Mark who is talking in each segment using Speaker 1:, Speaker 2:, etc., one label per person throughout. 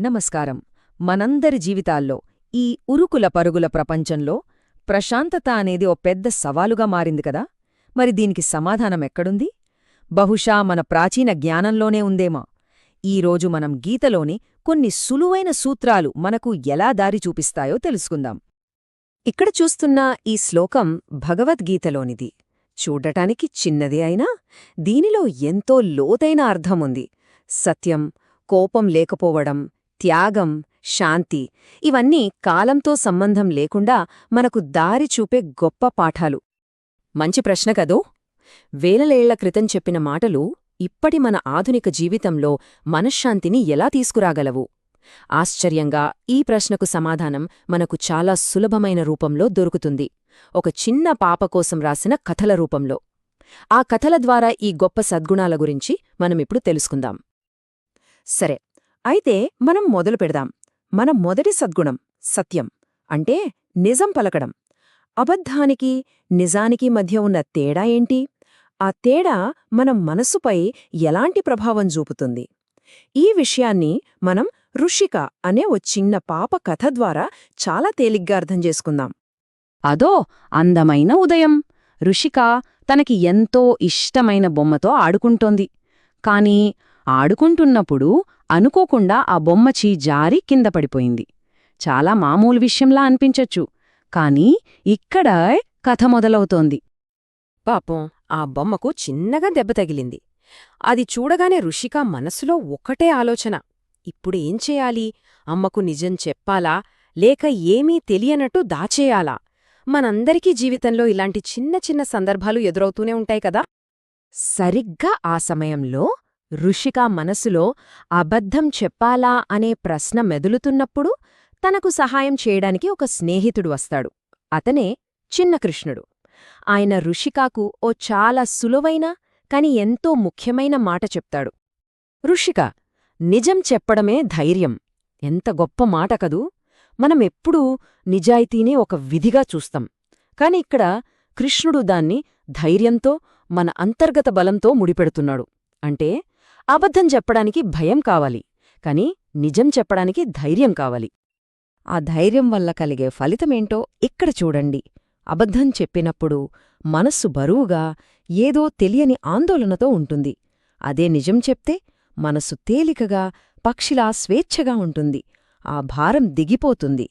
Speaker 1: నమస్కారం. మనందరి జీవితాల్లో ఈ ఉరుకుల పరుగుల ప్రపంచంలో ప్రశాంతత అనేది ఓ పెద్ద సవాలుగా మారింది కదా? మరి దీనికి సమాధానం ఎక్కడుంది? బహుశా మన ప్రాచీన జ్ఞానంలోనే ఉందేమా. ఈరోజు మనం గీతలోని కొన్ని సులువైన సూత్రాలు మనకు ఎలా దారి చూపిస్తాయో తెలుసుకుందాం. ఇక్కడ చూస్తున్న ఈ శ్లోకం భగవద్గీతలోనిది. చూడటానికి చిన్నదే అయినా దీనిలో ఎంతో లోతైన అర్థముంది. సత్యం కోపం లేకపోవడం త్యాగం శాంతి ఇవన్నీ కాలంతో సంబంధం లేకుండా మనకు దారి చూపే గొప్ప పాఠాలు. మంచి ప్రశ్న కదో? వేలలేళ్ళ క్రితం చెప్పిన మాటలు ఇప్పటి మన ఆధునిక జీవితంలో మనశ్శాంతిని ఎలా తీసుకురాగలవు? ఆశ్చర్యంగా ఈ ప్రశ్నకు సమాధానం మనకు చాలా సులభమైన రూపంలో దొరుకుతుంది. ఒక చిన్న పాప కోసం రాసిన కథల రూపంలో. ఆ కథల ద్వారా ఈ గొప్ప సద్గుణాల గురించి మనమిప్పుడు తెలుసుకుందాం. సరే అయితే మనం మొదలు పెడదాం. మన మొదటి సద్గుణం సత్యం అంటే నిజం పలకడం. అబద్ధానికి నిజానికి మధ్య ఉన్న తేడా ఏంటి? ఆ తేడా మన మనస్సుపై ఎలాంటి ప్రభావం చూపుతుంది? ఈ విషయాన్ని మనం ఋషిక అనే ఓ చిన్న పాప కథ ద్వారా చాలా తేలిగ్గా అర్థం చేసుకుందాం.
Speaker 2: అదో అందమైన ఉదయం. ఋషిక తనకి ఎంతో ఇష్టమైన బొమ్మతో ఆడుకుంటోంది. కాని ఆడుకుంటున్నప్పుడు అనుకోకుండా ఆ బొమ్మచీ జారి కింద పడిపోయింది. చాలా మామూలు విషయంలా అనిపించొచ్చు కాని ఇక్కడ కథ మొదలవుతోంది.
Speaker 1: పాపం ఆ బొమ్మకు చిన్నగా దెబ్బ తగిలింది. అది చూడగానే ఋషిక మనసులో ఒక్కటే ఆలోచన ఇప్పుడేం చేయాలి? అమ్మకు నిజం చెప్పాలా? లేక ఏమీ తెలియనట్టు దాచేయాలా? మనందరికీ జీవితంలో ఇలాంటి చిన్న చిన్న సందర్భాలు ఎదురవుతూనే ఉంటాయి కదా? సరిగ్గా ఆ సమయంలో ఋషిక మనసులో అబద్ధం చెప్పాలా అనే ప్రశ్న మెదులుతున్నప్పుడు తనకు సహాయం చేయడానికి ఒక స్నేహితుడు వస్తాడు. అతనే చిన్న కృష్ణుడు ఆయన ఋషికాకు ఓ చాలా సులువైన కాని ఎంతో ముఖ్యమైన మాట చెప్తాడు. ఋషిక నిజం చెప్పడమే ధైర్యం. ఎంత గొప్ప మాట కదూ! మనమెప్పుడూ నిజాయితీనే ఒక విధిగా చూస్తాం. కాని ఇక్కడ కృష్ణుడు దాన్ని ధైర్యంతో మన అంతర్గత బలంతో ముడిపెడుతున్నాడు. అంటే అబద్ధం చెప్పడానికి భయం కావాలి కాని నిజం చెప్పడానికి ధైర్యం కావాలి. ఆ ధైర్యం వల్ల కలిగే ఫలితమేంటో ఇక్కడ చూడండి. అబద్ధం చెప్పినప్పుడు మనస్సు బరువుగా ఏదో తెలియని ఆందోళనతో ఉంటుంది. అదే నిజం చెప్తే మనసు తేలికగా పక్షిలా స్వేచ్ఛగా ఉంటుంది. ఆ భారం దిగిపోతుంది.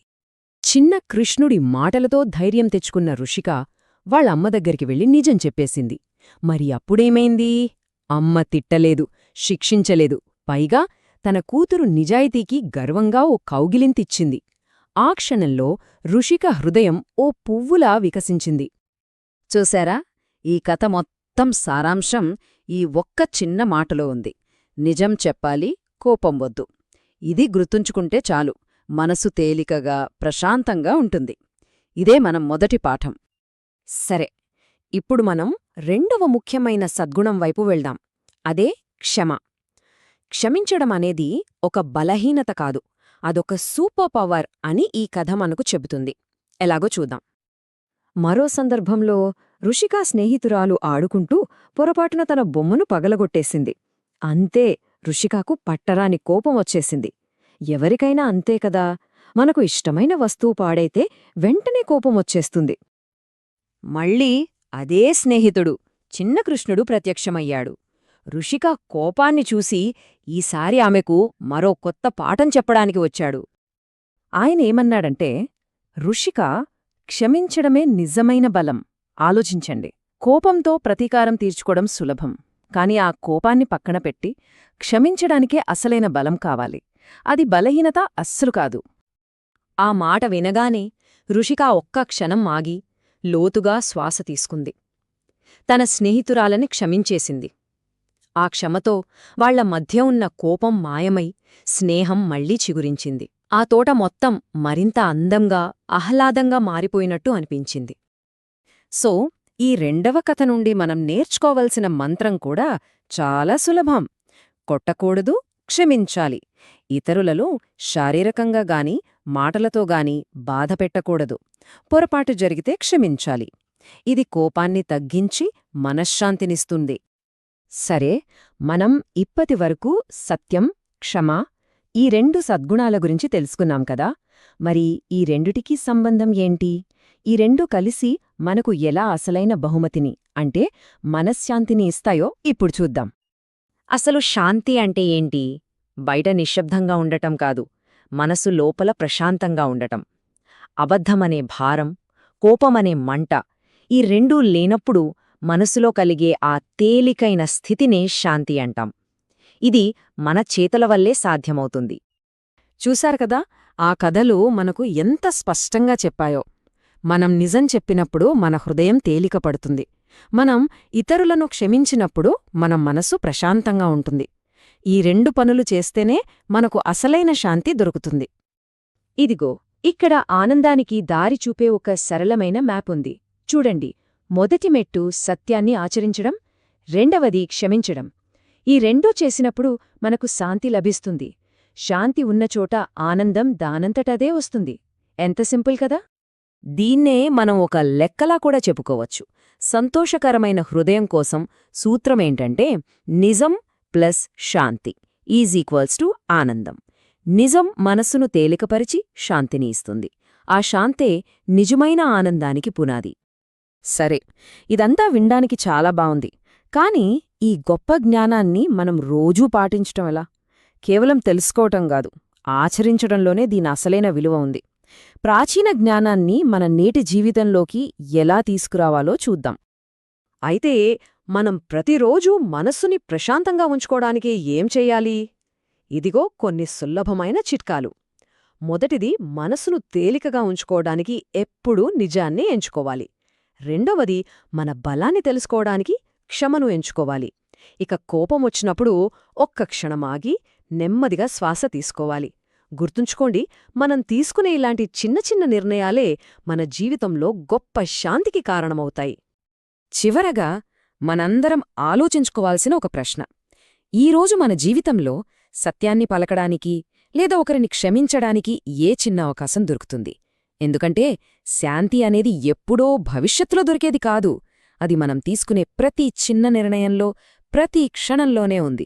Speaker 1: చిన్న కృష్ణుడి మాటలతో ధైర్యం తెచ్చుకున్న ఋషిక వాళ్ళమ్మ దగ్గరికి వెళ్ళి నిజం చెప్పేసింది. మరి అప్పుడేమైంది? అమ్మ తిట్టలేదు. శిక్షించలేదు. పైగా తన కూతురు నిజాయితీకి గర్వంగా ఓ కౌగిలింతిచ్చింది. ఆ క్షణంలో ఋషిక హృదయం ఓ పువ్వులా వికసించింది. చూశారా? ఈ కథ మొత్తం సారాంశం ఈ ఒక్క చిన్న మాటలో ఉంది. నిజం చెప్పాలి కోపం వద్దు. ఇది గుర్తుంచుకుంటే చాలు. మనసు తేలికగా ప్రశాంతంగా ఉంటుంది. ఇదే మనం మొదటి పాఠం. సరే ఇప్పుడు మనం రెండవ ముఖ్యమైన సద్గుణం వైపు వెళ్దాం. అదే క్షమ. క్షమించడం అనేది ఒక బలహీనత కాదు. అదొక సూపర్ పవర్ అని ఈ కథ మనకు చెబుతుంది. ఎలాగో చూద్దాం. మరో సందర్భంలో రుషికా స్నేహితురాలు ఆడుకుంటూ పొరపాటున తన బొమ్మను పగలగొట్టేసింది. అంతే రుషికాకు పట్టరాని కోపం వచ్చేసింది. ఎవరికైనా అంతే కదా? మనకు ఇష్టమైన వస్తువు పాడైతే వెంటనే కోపం వచ్చేస్తుంది. మళ్ళీ అదే స్నేహితుడు చిన్న కృష్ణుడు ప్రత్యక్షమయ్యాడు. ఋషిక కోపాన్ని చూసి ఈసారి ఆమెకు మరో కొత్త పాఠం చెప్పడానికి వచ్చాడు. ఆయనేమన్నాడంటే ఋషిక క్షమించడమే నిజమైన బలం. ఆలోచించండి. కోపంతో ప్రతీకారం తీర్చుకోవడం సులభం. కాని ఆ కోపాన్ని పక్కన పెట్టి క్షమించడానికే అసలైన బలం కావాలి. అది బలహీనత అస్సలు కాదు. ఆ మాట వినగానే ఋషిక ఒక్క క్షణం ఆగి లోతుగా శ్వాస తీసుకుంది. తన స్నేహితురాలని క్షమించేసింది. ఆ క్షమతో వాళ్ళ మధ్య ఉన్న కోపం మాయమై స్నేహం మళ్ళీ చిగురించింది. ఆ తోట మొత్తం మరింత అందంగా ఆహ్లాదంగా మారిపోయినట్టు అనిపించింది. సో ఈ రెండవ కథ నుండి మనం నేర్చుకోవలసిన మంత్రం కూడా చాలా సులభం. కొట్టకూడదు క్షమించాలి. ఇతరులలో శారీరకంగా గాని మాటలతో గాని బాధపెట్టకూడదు పొరపాటు జరిగితే క్షమించాలి. ఇది కోపాన్ని తగ్గించి మనశ్శాంతినిస్తుంది. సరే మనం ఇప్పటివరకు సత్యం క్షమ
Speaker 2: ఈ రెండు సద్గుణాల గురించి తెలుసుకున్నాం కదా. మరి ఈ రెండుటికీ సంబంధం ఏంటి? ఈ రెండు కలిసి మనకు ఎలా అసలైన బహుమతిని అంటే మనశ్శాంతిని ఇస్తాయో ఇప్పుడు చూద్దాం.
Speaker 3: అసలు శాంతి అంటే ఏంటి? బయట నిశ్శబ్దంగా ఉండటం కాదు మనసు లోపల ప్రశాంతంగా ఉండటం. అబద్ధమనే భారం కోపమనే మంట ఈ రెండూ లేనప్పుడు మనసులో కలిగే ఆ తేలికైన స్థితినే శాంతి అంటాం. ఇది మన చేతల వల్లే సాధ్యమవుతుంది.
Speaker 1: చూశారు కదా ఆ కథలు మనకు ఎంత స్పష్టంగా చెప్పాయో. మనం నిజం చెప్పినప్పుడు మన హృదయం తేలిక పడుతుంది. మనం ఇతరులను క్షమించినప్పుడు మన మనసు ప్రశాంతంగా ఉంటుంది. ఈ రెండు పనులు చేస్తేనే మనకు అసలైన శాంతి దొరుకుతుంది.
Speaker 2: ఇదిగో ఇక్కడ ఆనందానికి దారి చూపే ఒక సరళమైన మ్యాప్ ఉంది. చూడండి మొదటి మెట్టు సత్యాన్ని ఆచరించడం రెండవది క్షమించడం. ఈ రెండూ చేసినప్పుడు మనకు శాంతి లభిస్తుంది. శాంతి ఉన్నచోట ఆనందం దానంతటదే వస్తుంది. ఎంత సింపుల్ కదా!
Speaker 3: దీన్నే మనం ఒక లెక్కలా కూడా చెప్పుకోవచ్చు. సంతోషకరమైన హృదయం కోసం సూత్రమేంటంటే నిజం ప్లస్ శాంతి ఈజ్ ఈక్వల్స్ టు ఆనందం. నిజం మనస్సును తేలికపరిచి శాంతిని ఇస్తుంది. ఆ శాంతే నిజమైన ఆనందానికి పునాది.
Speaker 1: సరే ఇదంతా వినడానికి చాలా బావుంది. కాని ఈ గొప్ప జ్ఞానాన్ని మనం రోజూ పాటించటం ఎలా? కేవలం తెలుసుకోవటం కాదు ఆచరించడంలోనే దీని అసలైన విలువ ఉంది. ప్రాచీన జ్ఞానాన్ని మన నేటి జీవితంలోకి ఎలా తీసుకురావాలో చూద్దాం. అయితే మనం ప్రతిరోజూ మనస్సుని ప్రశాంతంగా ఉంచుకోవడానికి ఏం చెయ్యాలి ఇదిగో కొన్ని సులభమైన చిట్కాలు. మొదటిది మనసును తేలికగా ఉంచుకోవడానికి ఎప్పుడూ నిజాన్ని ఎంచుకోవాలి. రెండవది మన బలాన్ని తెలుసుకోవడానికి క్షమను ఎంచుకోవాలి. ఇక కోపమొచ్చినప్పుడు ఒక్క క్షణమాగి నెమ్మదిగా శ్వాస తీసుకోవాలి. గుర్తుంచుకోండి మనం తీసుకునే ఇలాంటి చిన్న చిన్న నిర్ణయాలే మన జీవితంలో గొప్ప శాంతికి కారణమవుతాయి. చివరగా మనందరం ఆలోచించుకోవాల్సిన ఒక ప్రశ్న. ఈరోజు మన జీవితంలో సత్యాన్ని పలకడానికి లేదా ఒకరిని క్షమించడానికి ఏ చిన్న అవకాశం దొరుకుతుంది? ఎందుకంటే శాంతి అనేది ఎప్పుడో భవిష్యత్తులో దొరికేది కాదు. అది మనం తీసుకునే ప్రతి చిన్న నిర్ణయంలో ప్రతి క్షణంలోనే ఉంది.